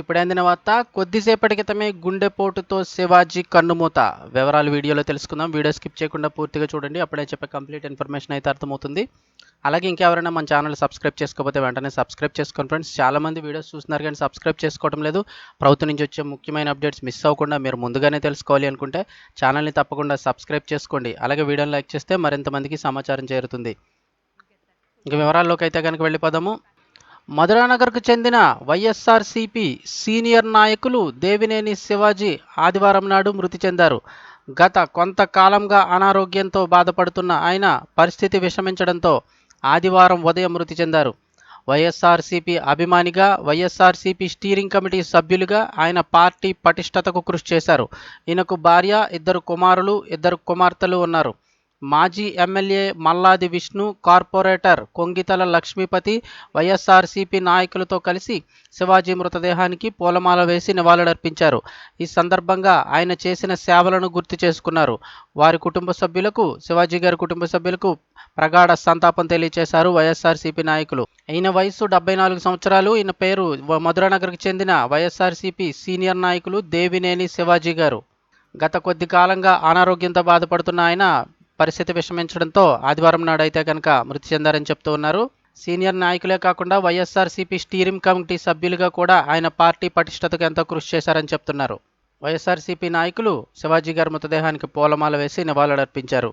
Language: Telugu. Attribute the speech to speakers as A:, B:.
A: ఇప్పుడు అందిన వార్త కొద్దిసేపటి క్రితమే గుండెపోటుతో శివాజీ కన్నుమూత. వివరాలు వీడియోలో తెలుసుకుందాం. వీడియో స్కిప్ చేయకుండా పూర్తిగా చూడండి. అప్పుడే చెప్పే కంప్లీట్ ఇన్ఫర్మేషన్ అయితే అర్థమవుతుంది. అలాగే ఇంకెవరైనా మన ఛానల్ సబ్స్క్రైబ్ చేసుకోకపోతే వెంటనే సబ్స్క్రైబ్ చేసుకోండి ఫ్రెండ్స్. చాలామంది వీడియోస్ చూస్తున్నారు కానీ సబ్స్క్రైబ్ చేసుకోవడం లేదు. ప్రభుత్వం నుంచి వచ్చే ముఖ్యమైన అప్డేట్స్ మిస్ అవ్వకుండా మీరు ముందుగానే తెలుసుకోవాలి అనుకుంటే ఛానల్ని తప్పకుండా సబ్స్క్రైబ్ చేసుకోండి. అలాగే వీడియోని లైక్ చేస్తే మరింత మందికి సమాచారం చేరుతుంది. ఇంక వివరాల్లోకి అయితే కనుక వెళ్ళిపోదాము. మధురానగర్కు చెందిన వైఎస్ఆర్సీపీ సీనియర్ నాయకులు దేవినేని శివాజీ ఆదివారం నాడు మృతి చెందారు. గత కొంతకాలంగా అనారోగ్యంతో బాధపడుతున్న ఆయన పరిస్థితి విషమించడంతో ఆదివారం ఉదయం మృతి చెందారు. వైఎస్ఆర్సీపీ అభిమానిగా వైఎస్ఆర్సీపీ స్టీరింగ్ కమిటీ సభ్యులుగా ఆయన పార్టీ పటిష్టతకు కృషి చేశారు. ఈయనకు భార్య ఇద్దరు కుమారులు ఇద్దరు కుమార్తెలు ఉన్నారు. మాజీ MLA Malladi Vishnu corporator Kongitala Lakshmipathi YSRCP నాయకులతో కలిసి శివాజీ మృతదేహానికి పూలమాల వేసి నివాళులర్పించారు. ఈ సందర్భంగా ఆయన చేసిన సేవలను గుర్తు చేసుకున్నారు. వారి కుటుంబ సభ్యులకు శివాజీ గారి కుటుంబ సభ్యులకు ప్రగాఢ సంతాపం తెలియజేశారు వైఎస్ఆర్సీపీ నాయకులు. ఈయన వయసు డెబ్బై నాలుగు సంవత్సరాలు. ఈయన పేరు మధురానగర్కి చెందిన వైఎస్ఆర్సీపీ సీనియర్ నాయకులు దేవినేని శివాజీ గారు. గత కొద్ది కాలంగా అనారోగ్యంతో బాధపడుతున్న ఆయన పరిస్థితి విషమించడంతో ఆదివారం నాడైతే కనుక మృతి చెందారని చెప్తూ ఉన్నారు. సీనియర్ నాయకులే కాకుండా వైఎస్ఆర్సీపీ స్టీరింగ్ కమిటీ సభ్యులుగా కూడా ఆయన పార్టీ పటిష్టతకు ఎంతో కృషి చేశారని చెప్తున్నారు. వైఎస్ఆర్సీపీ నాయకులు శివాజీ గారి మృతదేహానికి పూలమాల వేసి నివాళులర్పించారు.